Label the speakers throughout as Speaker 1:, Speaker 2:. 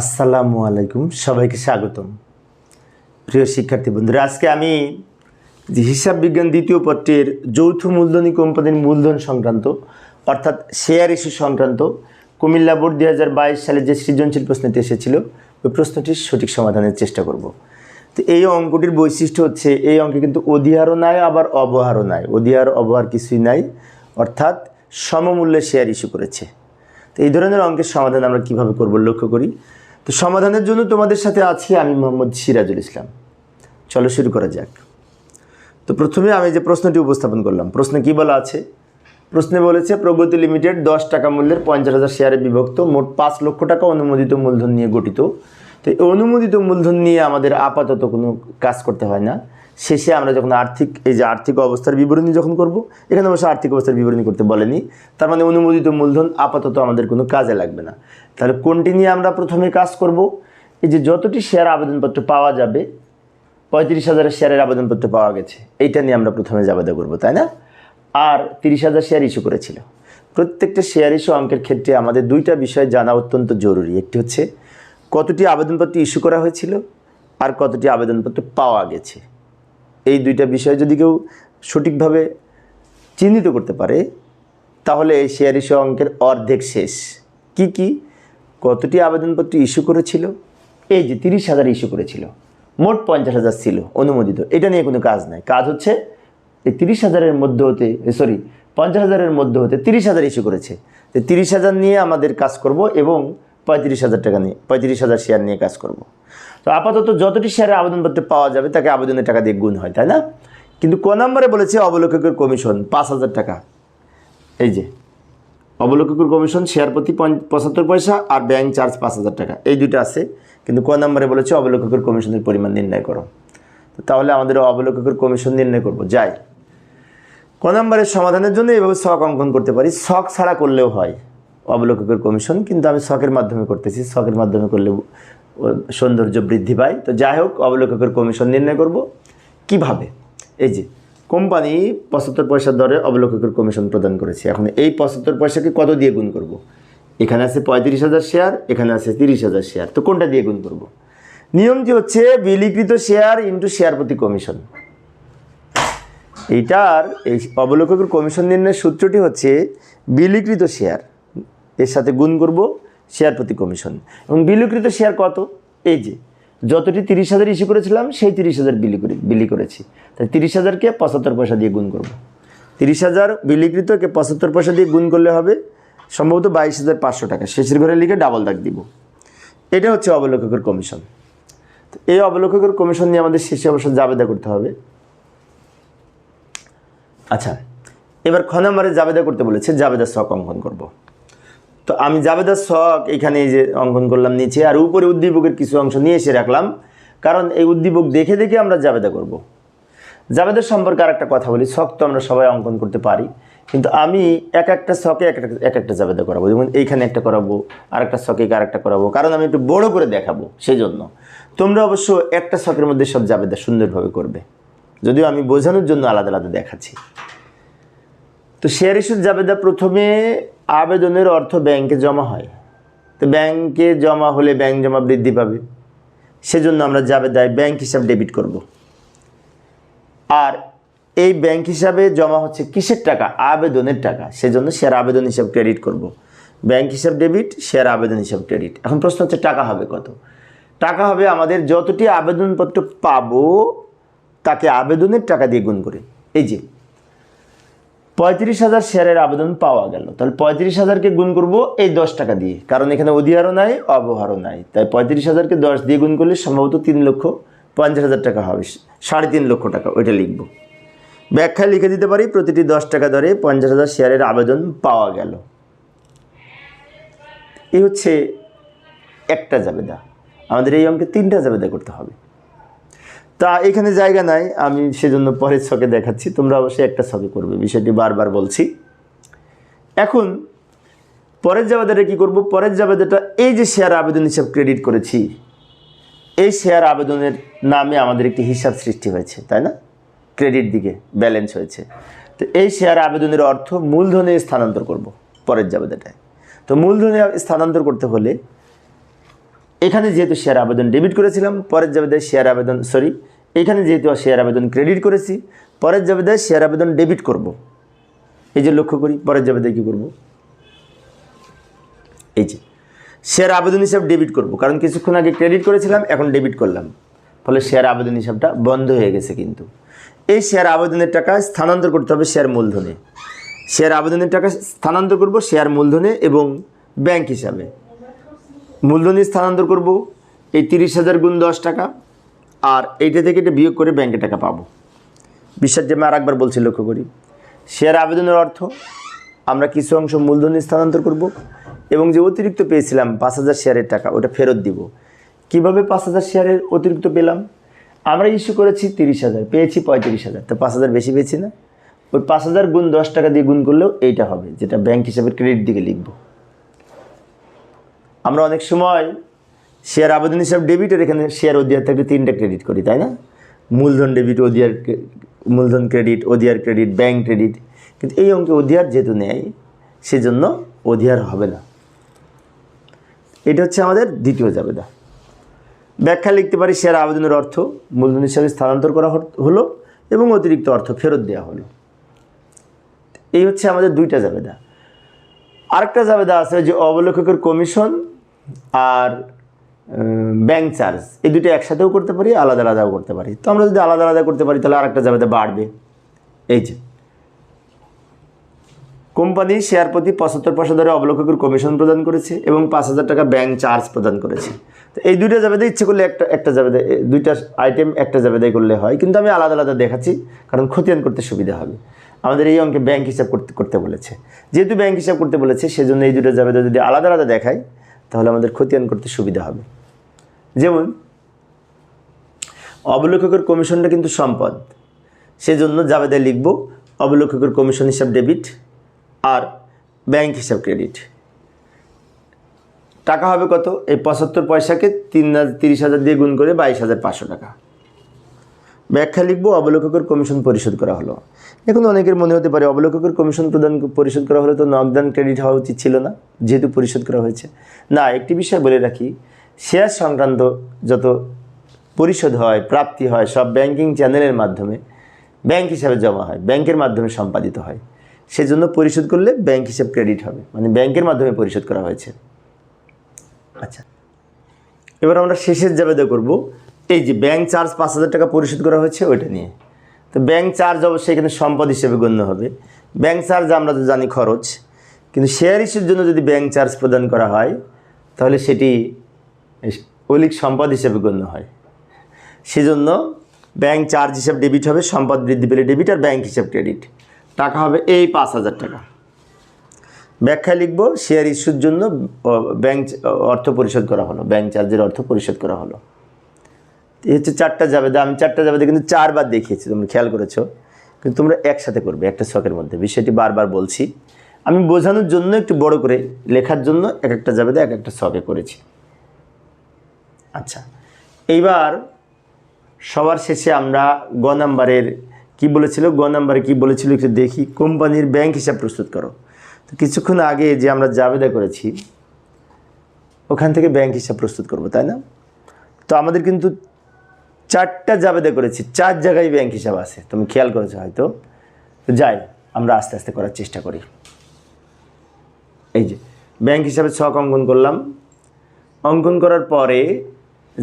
Speaker 1: আসসালামু আলাইকুম, সবাইকে স্বাগতম। প্রিয় শিক্ষার্থী বন্ধুরা, আজকে আমি হিসাব বিজ্ঞান দ্বিতীয় পত্রের যৌথ মূলধনী কোম্পানির মূলধন সংক্রান্ত, অর্থাৎ শেয়ার ইস্যু সংক্রান্ত কুমিল্লা বোর্ড দুই হাজার বাইশ সালে যে সৃজনশীল প্রশ্নটি এসেছিল, ওই প্রশ্নটির সঠিক সমাধানের চেষ্টা করব। তো এই অঙ্কটির বৈশিষ্ট্য হচ্ছে, এই অঙ্কে কিন্তু অধিহারও নাই, আবার অবহারও নাই। অধিহার, অবহার কিছুই নাই, অর্থাৎ সমমূল্যে শেয়ার ইস্যু করেছে। তো এই ধরনের অঙ্কের সমাধান আমরা কীভাবে করব লক্ষ্য করি? তো সমাধানের জন্য তোমাদের সাথে আছি আমি মোহাম্মদ সিরাজুল ইসলাম। চলো শুরু করা যাক। তো প্রথমে আমি যে প্রশ্নটি উপস্থাপন করলাম, প্রশ্নে কি বলা আছে? প্রশ্নে বলেছে, প্রগতি লিমিটেড দশ টাকা মূল্যের পঞ্চাশ হাজার শেয়ারে বিভক্ত, মোট পাঁচ লক্ষ টাকা অনুমোদিত মূলধন নিয়ে গঠিত। তো এই অনুমোদিত মূলধন নিয়ে আমাদের আপাতত কোনো কাজ করতে হয় না। শেষে আমরা যখন আর্থিক, এই যে আর্থিক অবস্থার বিবরণী যখন করব, এখানে অবশ্য আর্থিক অবস্থার বিবরণী করতে বলেনি। তার মানে অনুমোদিত মূলধন আপাতত আমাদের কোনো কাজে লাগবে না। তাহলে কোনটি নিয়ে আমরা প্রথমে কাজ করব? এই যে যতটি শেয়ার আবেদনপত্র পাওয়া যাবে, পঁয়ত্রিশ হাজারের শেয়ারের আবেদনপত্র পাওয়া গেছে, এইটা নিয়ে আমরা প্রথমে জাবেদা করব, তাই না? আর তিরিশ হাজার শেয়ার ইস্যু করেছিল। প্রত্যেকটা শেয়ার ইস্যু অঙ্কের ক্ষেত্রে আমাদের দুইটা বিষয় জানা অত্যন্ত জরুরি। একটি হচ্ছে, কতটি আবেদনপত্র ইস্যু করা হয়েছিল আর কতটি আবেদনপত্র পাওয়া গেছে। এই দুইটা বিষয় যদি কেউ সঠিকভাবে চিহ্নিত করতে পারে, তাহলে এই শেয়ার ইস্যু অঙ্কের অর্ধেক শেষ। কি কি? কতটি আবেদনপত্র ইস্যু করেছিল? এই যে তিরিশ হাজার ইস্যু করেছিল। মোট পঞ্চাশ হাজার ছিল অনুমোদিত। এটা নিয়ে কোনো কাজ নাই। কাজ হচ্ছে, এই তিরিশ হাজারের মধ্যে হতে সরি, পঞ্চাশ হাজারের মধ্যে হতে তিরিশ হাজার ইস্যু করেছে। তো তিরিশ হাজার নিয়ে আমাদের কাজ করব এবং পঁয়ত্রিশ হাজার টাকা নিয়ে, পঁয়ত্রিশ হাজার শেয়ার নিয়ে কাজ করব। তো আপাতত যতটি শেয়ারের আবেদনপত্র পাওয়া যাবে, তাকে আবেদনের টাকা দিয়ে গুণ হয়, তাই না? কিন্তু ক নম্বরে বলেছে অবলোককের কমিশন পাঁচ হাজার টাকা। এই যে অবলোককের কমিশন, শেয়ার প্রতি পঁচাত্তর পয়সা আর ব্যাংক চার্জ পাঁচ হাজার টাকা। এই দুটো আছে, কিন্তু ক নম্বরে বলেছে অবলোককের কমিশনের পরিমাণ নির্ণয় করো। তাহলে আমাদের অবলোককের কমিশন নির্ণয় করব। যাই। ক নম্বরের সমাধানের জন্য এইভাবে শখ অঙ্কন করতে পারি। শখ ছাড়া করলেও হয় অবলোককের কমিশন, কিন্তু আমি শখের মাধ্যমে করতেছি। শখের মাধ্যমে করলে সৌন্দর্য বৃদ্ধি পায়। তো যাই হোক, অবলোককের কমিশন নির্ণয় করব। কীভাবে? এই যে কোম্পানি পঁচাত্তর পয়সার দরে অবলোককের কমিশন প্রদান করেছে। এখন এই পঁচাত্তর পয়সাকে কত দিয়ে গুণ করব। এখানে আছে পঁয়ত্রিশ হাজার শেয়ার এখানে আছে তিরিশ হাজার শেয়ার তো কোনটা দিয়ে গুণ করব। নিয়মটি হচ্ছে বিলিকৃত শেয়ার ইন্টু শেয়ার প্রতি কমিশন এইটার এই অবলোককের কমিশন নির্ণয়ের সূত্রটি হচ্ছে বিলিকৃত শেয়ার এর সাথে গুণ করব শেয়ার প্রতি কমিশন এবং বিলিকৃত শেয়ার কত? এই যে যতটি তিরিশ হাজার ইস্যু করেছিলাম, সেই তিরিশ হাজার বিলি করে বিলি করেছি। তাই তিরিশ হাজারকে পঁচাত্তর পয়সা দিয়ে গুণ করব। তিরিশ হাজার বিলিকৃতকে পঁচাত্তর পয়সা দিয়ে গুণ করলে হবে সম্ভবত বাইশ হাজার পাঁচশো টাকা। শেষের ঘরে লিখে ডাবল দাগ দিব। এটা হচ্ছে অবলোককের কমিশন এই অবলোককের কমিশন নিয়ে আমাদের শেষে অবশ্য জাবেদা করতে হবে। আচ্ছা এবার খ নম্বরে জাবেদা করতে বলেছে জাবেদার শখ অঙ্কন করব। তো আমি জাবেদার শখ এখানে এই যে অঙ্কন করলাম নিচে, আর উপরে উদ্দীপকের কিছু অংশ নিয়ে এসে রাখলাম। কারণ এই উদ্দীপক দেখে দেখে আমরা জাবেদা করব। জাবেদার সম্পর্কে আর একটা কথা বলি, শখ তো আমরা সবাই অঙ্কন করতে পারি। কিন্তু আমি এক একটা শখে এক একটা এক একটা জাবেদা করাবো। যেমন এইখানে একটা করাবো আর একটা শখে আর একটা করাবো। কারণ আমি একটু বড় করে দেখাবো সেই জন্য তোমরা অবশ্য একটা শখের মধ্যে সব জাবেদা সুন্দরভাবে করবে। যদিও আমি বোঝানোর জন্য আলাদা আলাদা দেখাচ্ছি। তো শেয়ার ইস্যুর জাবেদা প্রথমে আবেদনের অর্থ ব্যাংকে জমা হয়। তো ব্যাংকে জমা হলে ব্যাংক জমা বৃদ্ধি পাবে। সেজন্য আমরা জাবেদায় ব্যাংক হিসাব ডেবিট করব। আর এই ব্যাংক হিসাবে জমা হচ্ছে কিসের টাকা? আবেদনের টাকা। সেজন্য শেয়ার আবেদন হিসাব ক্রেডিট করব। ব্যাংক হিসাব ডেবিট শেয়ার আবেদন হিসাব ক্রেডিট এখন প্রশ্ন হচ্ছে টাকা হবে কত? টাকা হবে আমাদের যতটি আবেদনপত্র পাবো, তাকে আবেদনের টাকা দিয়ে গুণ করে। এই যে পঁয়ত্রিশ হাজার শেয়ারের আবেদন পাওয়া গেল। তাহলে পঁয়ত্রিশ হাজারকে গুণ করব এই দশ টাকা দিয়ে। কারণ এখানে অধিহারও নাই, অবহারও নাই। তাই পঁয়ত্রিশ হাজারকে দশ দিয়ে গুণ করলে সম্ভবত তিন লক্ষ পঞ্চাশ হাজার টাকা হবে, সাড়ে তিন লক্ষ টাকা ওইটা লিখব। ব্যাখ্যায় লিখে দিতে পারি, প্রতিটি দশ টাকা দরে পঞ্চাশ হাজার শেয়ারের আবেদন পাওয়া গেল। এই হচ্ছে একটা জাবেদা। আমাদের এই অঙ্কে তিনটা জাবেদা করতে হবে। তা এখানে জায়গা নাই, আমি সেজন্য পরের ছকে দেখাচ্ছি, তোমরা অবশ্যই একটা ছকে করবে, বিষয়টি বারবার বলছি। এখন, পরের জাবেদাটা কি করব? পরের জাবেদাটা এই যে শেয়ার আবেদন হিসাব ক্রেডিট করেছি, এই শেয়ার আবেদনের নামে আমাদের একটি হিসাব সৃষ্টি হয়েছে, তাই না? ক্রেডিট দিকে ব্যালেন্স হয়েছে। তো এই শেয়ার আবেদনের অর্থ মূলধনে স্থানান্তর করব, পরের জাবেদাটায়। তো মূলধনে স্থানান্তর করতে হলে এখানে যেহেতু শেয়ার আবেদন ডেবিট করেছিলাম, পরের জাবেদায় শেয়ার আবেদন সরি এখানে যেহেতু শেয়ার আবেদন ক্রেডিট করেছি, পরের জাবেদায় শেয়ার আবেদন ডেবিট করব। এই যে লক্ষ্য করি, পরের জাবেদায় কী করব? এই যে শেয়ার আবেদন হিসাব ডেবিট করব। কারণ কিছুক্ষণ আগে ক্রেডিট করেছিলাম, এখন ডেবিট করলাম। ফলে শেয়ার আবেদন হিসাবটা বন্ধ হয়ে গেছে কিন্তু। এই শেয়ার আবেদনের টাকা স্থানান্তর করতে হবে শেয়ার মূলধনে। শেয়ার আবেদনের টাকা স্থানান্তর করব শেয়ার মূলধনে এবং ব্যাংক হিসাবে। মূলধনে স্থানান্তর করব, এই তিরিশ হাজার গুণ দশ টাকা, আর এইটা থেকে এটা বিয়োগ করে ব্যাংকে টাকা পাবো। বিশ্বাস আমি আর একবার বলছি, লক্ষ্য করি। শেয়ার আবেদনের অর্থ, আমরা কিছু অংশ মূলধনে স্থানান্তর করব এবং যে অতিরিক্ত পেয়েছিলাম পাঁচ হাজার শেয়ারের টাকা, ওটা ফেরত দিব। কীভাবে পাঁচ হাজার শেয়ারের অতিরিক্ত পেলাম? আমরা ইস্যু করেছি তিরিশ হাজার, পেয়েছি পঁয়ত্রিশ হাজার, তো পাঁচ হাজার বেশি পেয়েছি না। ওই পাঁচ হাজার গুণ দশ টাকা দিয়ে গুণ করলেও এইটা হবে, যেটা ব্যাংক হিসাবে ক্রেডিট দিকে লিখব। আমরা অনেক সময় শেয়ার আবেদন হিসাব ডেবিটের এখানে শেয়ার অধিয়ার থেকে তিনটা ক্রেডিট করি, তাই না? মূলধন ডেবিট ক্রে- মূলধন ক্রেডিট অধিয়ার ক্রেডিট ব্যাংক ক্রেডিট কিন্তু এই অঙ্কে অধিয়ার যেহেতু নেয় সেজন্য অধিয়ার হবে না। এটা হচ্ছে আমাদের দ্বিতীয় জাবেদা। ব্যাখ্যা লিখতে পারি শেয়ার আবেদনের অর্থ মূলধন হিসাবে স্থানান্তর করা হলো এবং অতিরিক্ত অর্থ ফেরত দেওয়া হলো। এই হচ্ছে আমাদের দুইটা জাবেদা। আরেকটা জাবেদা আছে যে অবলেখকের কমিশন আর ব্যাংক চার্জ এই দুটো একসাথেও করতে পারি, আলাদা আলাদাও করতে পারি। তো আমরা যদি আলাদা আলাদা করতে পারি, তাহলে আরেকটা জাবেদা বাড়বে। এই যে। কোম্পানি শেয়ার প্রতি পঁচাত্তর পয়সা ধরে অবলেখকের কমিশন প্রদান করেছে এবং পাঁচ হাজার টাকা ব্যাংক চার্জ প্রদান করেছে। তো এই দুইটা জাবেদা ইচ্ছে করলে একটা একটা জাবেদা দুইটা আইটেম একটা জাবেদাই করলে হয়। কিন্তু আমি আলাদা আলাদা দেখাচ্ছি, কারণ খতিয়ান করতে সুবিধা হবে। আমাদের এই অঙ্কে ব্যাংক হিসাব করতে করতে বলেছে। যেহেতু ব্যাংক হিসাব করতে বলেছে, সেজন্য এই দুটো জাবেদা যদি আলাদা আলাদা দেখাই তাহলে আমাদের খতিয়ান করতে সুবিধা হবে। যেমন অবলেখকের কমিশনটা কিন্তু সম্পদ। সেজন্য জাবেদায় লিখব অবলেখকের কমিশন হিসাব ডেবিট আর ব্যাংক হিসাব ক্রেডিট। টাকা হবে কত? এই পঁচাত্তর পয়সাকে তিন হাজার, তিরিশ হাজার দিয়ে গুণ করে বাইশ হাজার পাঁচশো টাকা। ব্যাখ্যা লিখব অবলেখকের কমিশন পরিশোধ করা হলো। এখন অনেকের মনে হতে পারে অবলেখকের কমিশন প্রদান, পরিশোধ করা হলে তো নগদান ক্রেডিট হওয়া উচিত ছিল না, যেহেতু পরিশোধ করা হয়েছে। না, একটি বিষয় বলে রাখি শেয়ার সংক্রান্ত যত পরিশোধ হয়, প্রাপ্তি হয়, সব ব্যাংকিং চ্যানেলের মাধ্যমে ব্যাংক হিসাবে জমা হয়, ব্যাংকের মাধ্যমে সম্পাদিত হয়। সেজন্য পরিশোধ করলে ব্যাংক হিসাব ক্রেডিট হবে মানে ব্যাংকের মাধ্যমে পরিশোধ করা হয়েছে। আচ্ছা এবার আমরা শেষের জাবেদা করব। এই যে ব্যাংক চার্জ পাঁচ হাজার টাকা পরিশোধ করা হয়েছে, ওইটা নিয়ে। তো ব্যাংক চার্জ অবশ্যই এখানে সম্পদ হিসেবে গণ্য হবে। ব্যাংক চার্জ আমরা তো জানি খরচ, কিন্তু শেয়ার ইস্যুর জন্য যদি ব্যাংক চার্জ প্রদান করা হয়, তাহলে সেটি অলিক সম্পদ হিসেবে গণ্য হয়। সেজন্য ব্যাংক চার্জ হিসাব ডেবিট হবে, সম্পদ বৃদ্ধি পেলে ডেবিট আর ব্যাংক হিসাব ক্রেডিট টাকা হবে এই পাঁচ হাজার টাকা। ব্যাখ্যা লিখব শেয়ার ইস্যুর জন্য ব্যাংক অর্থ পরিশোধ করা হলো ব্যাংক চার্জের অর্থ পরিশোধ করা হলো। এই হচ্ছে চারটা জাবেদা আমি চারটা জাবেদা কিন্তু চারবার দেখিয়েছি, তোমরা খেয়াল করেছ। কিন্তু তোমরা একসাথে করবে, একটা শখের মধ্যে। বিষয়টি বারবার বলছি। আমি বোঝানোর জন্য একটু বড় করে, লেখার জন্য এক একটা জাবেদা এক একটা শখে করেছি। আচ্ছা এইবার সবার শেষে আমরা গ নাম্বারের কি বলেছিল, গ নাম্বারে কি বলেছিল একটু দেখি, কোম্পানির ব্যাংক হিসাব প্রস্তুত করো। তো কিছুক্ষণ আগে যে আমরা জাবেদা করেছি, ওখান থেকে ব্যাংক হিসাব প্রস্তুত করব, তাই না? তো আমাদের কিন্তু চারটা জাবেদা করেছি, চার জায়গায় ব্যাংক হিসাব আছে। তুমি খেয়াল করেছ হয়তো? তো যাই, আমরা আস্তে আস্তে করার চেষ্টা করি। এই যে, ব্যাংক হিসাবে ছক অঙ্কন করলাম। অঙ্কন করার পরে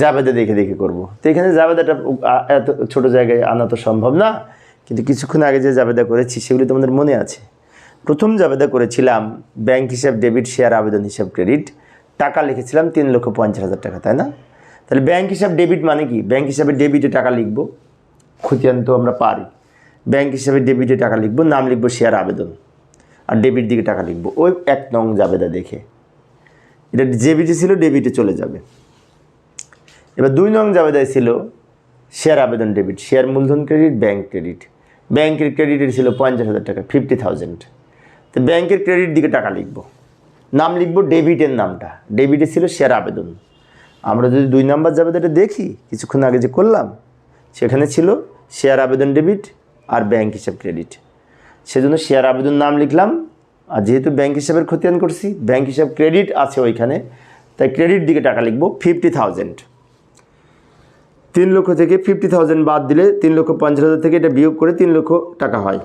Speaker 1: জাবেদা দেখে দেখে করব। তো এখানে জাবেদাটা এত ছোট জায়গায় আনা তো সম্ভব না, কিন্তু কিছুক্ষণ আগে যে জাবেদা করেছি সেগুলি তোমাদের মনে আছে। প্রথম জাবেদা করেছিলাম ব্যাংক হিসাব, ডেবিট, শেয়ার, আবেদন হিসাব, ক্রেডিট। টাকা লিখেছিলাম তিন লক্ষ পঞ্চাশ হাজার টাকা, তাই না? তাহলে ব্যাংক হিসাব ডেবিট মানে কি? ব্যাংক হিসাবে ডেবিটে টাকা লিখব খতিয়ান তো আমরা পারি। ব্যাংক হিসাবে ডেবিটে টাকা লিখব, নাম লিখব শেয়ার আবেদন। আর ডেবিট দিকে টাকা লিখব। ওই এক নং জাবেদা দেখে। এটা ডেবিটে ছিল ডেবিটে চলে যাবে। এবার দুই নং জাবেদায় ছিল শেয়ার আবেদন ডেবিট শেয়ার মূলধন ক্রেডিট ব্যাংক ক্রেডিট ব্যাংকের ক্রেডিটের ছিল পঞ্চাশ হাজার টাকা ফিফটি থাউজেন্ড তো ব্যাংকের ক্রেডিট দিকে টাকা লিখব। নাম লিখব ডেবিটের নামটা। ডেবিটে ছিল শেয়ার আবেদন। আমরা যদি দুই নাম্বার জাবেদাটা দেখি, কিছুক্ষণ আগে যে করলাম, সেখানে ছিল শেয়ার আবেদন ডেবিট আর ব্যাংক হিসাব ক্রেডিট সেজন্য শেয়ার আবেদন নাম লিখলাম, আর যেহেতু ব্যাংক হিসাবের খতিয়ান করছি ব্যাংক হিসাব ক্রেডিট আছে ওইখানে, তাই ক্রেডিট দিকে টাকা লিখব ফিফটি থাউজেন্ড তিন লক্ষ থেকে ফিফটি থাউজেন্ড বাদ দিলে তিন লক্ষ পঞ্চাশ হাজার থেকে এটা বিয়োগ করে তিন লক্ষ টাকা হয়।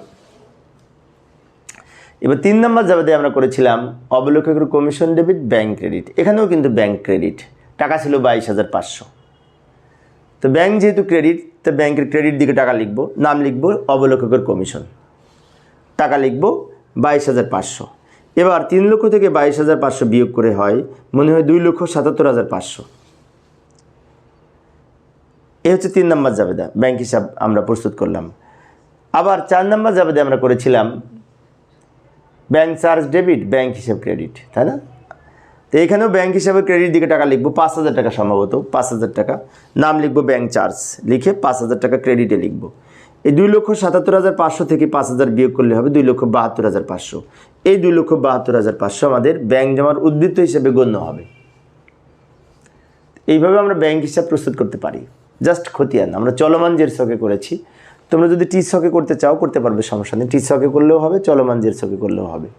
Speaker 1: এবার তিন নম্বর জাবেদে আমরা করেছিলাম অবলোকের কমিশন ডেবিট ব্যাংক ক্রেডিট এখানেও কিন্তু ব্যাংক ক্রেডিট টাকা ছিল বাইশ হাজার পাঁচশো। তো ব্যাংক যেহেতু ক্রেডিট, তো ব্যাংকের ক্রেডিট দিকে টাকা লিখব, নাম লিখব অবলোকের কমিশন। টাকা লিখব, বাইশ হাজার পাঁচশো। এবার তিন লক্ষ থেকে বাইশ হাজার পাঁচশো বিয়োগ করে হয়, মনে হয় দুই লক্ষ সাতাত্তর হাজার পাঁচশো। এ হচ্ছে তিন নম্বর জাবেদা, ব্যাংক হিসাব আমরা প্রস্তুত করলাম। আবার চার নম্বর জাবেদা আমরা করেছিলাম, ব্যাংক চার্জ ডেবিট, ব্যাংক হিসাব ক্রেডিট, তাই না? তো এখানেও ব্যাংক হিসাবে ক্রেডিট দিকে টাকা লিখব পাঁচ হাজার টাকা সম্ভবত, পাঁচ হাজার টাকা। নাম লিখব ব্যাংক চার্জ লিখে পাঁচ হাজার টাকা ক্রেডিটে লিখব। এই দুই লক্ষ সাতাত্তর হাজার পাঁচশো থেকে পাঁচ হাজার বিয়োগ করলে হবে দুই লক্ষ বাহাত্তর হাজার পাঁচশো। এই দুই লক্ষ বাহাত্তর হাজার পাঁচশো আমাদের ব্যাংক জমার উদ্বৃত্ত হিসেবে গণ্য হবে। এইভাবে আমরা ব্যাংক হিসাব প্রস্তুত করতে পারি। জাস্ট খতিয়ান, আমরা চলমান জের ছকে করেছি, তোমরা যদি টি ছকে করতে চাও, করতে পারবে, সমস্যা নেই। টি ছকে করলেও হবে, চলমান জের ছকে করলেও হবে।